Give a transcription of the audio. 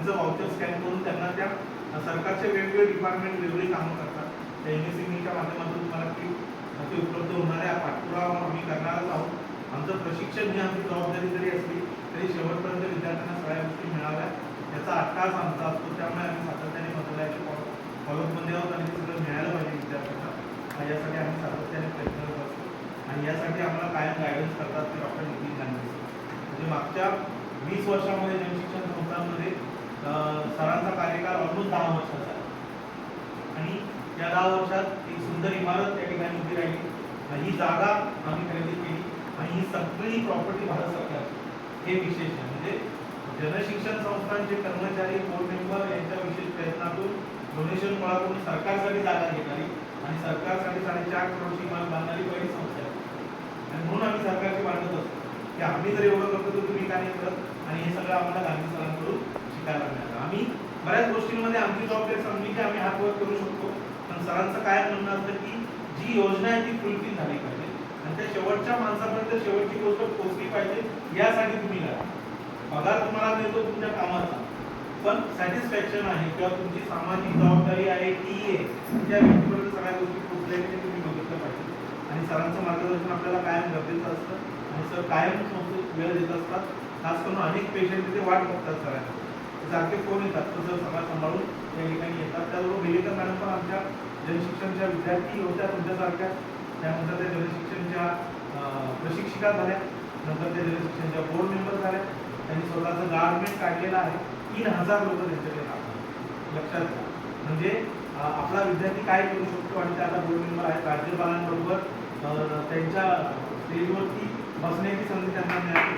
त्यांचं voucher scan करून त्यांना त्या सरकारचे वेगवेगळे डिपार्टमेंट वेगवेगळी कामं करतात. त्या एम एस च्या माध्यमातून तुम्हाला की ते उपलब्ध होणाऱ्या पाठपुरावा आम्ही करणारच आहोत. आमचं प्रशिक्षण ही आमची जबाबदारी जरी असली तरी शेवटपर्यंत विद्यार्थ्यांना सगळ्या गोष्टी मिळाव्या. याचा अट्टाच आमचा असतो. त्यामुळे आम्ही सातत्याने मंत्रालयाचे फॉलोअपमध्ये आहोत आणि ते सगळं मिळालं पाहिजे विद्यार्थ्यांना. यासाठी आम्ही सातत्याने प्रयत्न करत असतो. आणि यासाठी आम्हाला कायम गायडन्स करतात ते डॉक्टर नितीन गांधी. म्हणजे मागच्या वीस वर्षामध्ये जनशिक्षण संस्थांमध्ये सरांचा कार्यकाळ ऑलमोस्ट दहा वर्षाचा आहे. आणि या दहा वर्षात एक सुंदर इमारत त्या ठिकाणी उभी राहिली. ही जागा आम्ही खरेदी केली. आणि ही सगळी प्रॉपर्टी भारत सरकार हे विशेष आहे. म्हणजे जनशिक्षण संस्थांचे कर्मचारी बोर्ड मेंबर यांच्या विशेष प्रयत्नातून डोनेशन गोळा करून सरकारसाठी जागा घेणारी आणि सरकारसाठी साडेचार करोडची इमारत बांधणारी पहिली संस्था आहे. आणि म्हणून आम्ही सरकारची मांडत असतो की आम्ही जर एवढं करतो तर तुम्ही काय नाही करत? आणि हे सगळं आम्हाला गांधी सरांकडून शिकायला मिळालं आम्ही बऱ्याच गोष्टींमध्ये आमची जबाबदारी समजली की आम्ही हात वर करू शकतो. पण सरांचं काय म्हणणं असतं की जी योजना आहे ती फुलफिल झाली पाहिजे. आणि त्या शेवटच्या माणसापर्यंत शेवटची गोष्ट पोहोचली पाहिजे यासाठी तुम्ही करा. पगार तुम्हाला मिळतो तुमच्या कामाचा. पण सॅटिस्फॅक्शन आहे किंवा तुमची सामाजिक जबाबदारी आहे ती आहे त्या व्यक्तीपर्यंत सगळ्या गोष्टी पोहोचल्या की तुम्ही बघितलं पाहिजे. आणि सरांचं मार्गदर्शन आपल्याला कायम गरजेचं असतं. आणि सर कायम संस्थेत वेळ देत असतात. खास करून अनेक पेशंट तिथे वाट बघतात सरांना. सारखे फोन येतात. तो जर सगळं सांभाळून या ठिकाणी येतात. त्याबरोबर बिलेकर मॅडम पण आमच्या जनशिक्षणच्या विद्यार्थी होत्या तुमच्यासारख्या. त्यानंतर त्या जनशिक्षणच्या प्रशिक्षिका झाल्या. नंतर त्या जनशिक्षणच्या बोर्ड मेंबर झाल्या. त्यांनी स्वतःचं गार्मेंट काढलेलं आहे. तीन हजार लोक त्यांच्याकडे लक्षात घ्या. म्हणजे आपला विद्यार्थी काय करू शकतो आणि ते बोर्ड मेंबर आहेत. राज्यपालांबरोबर अं, त्यांच्या स्टेजवरती बसण्याची संधी त्यांना मिळाली.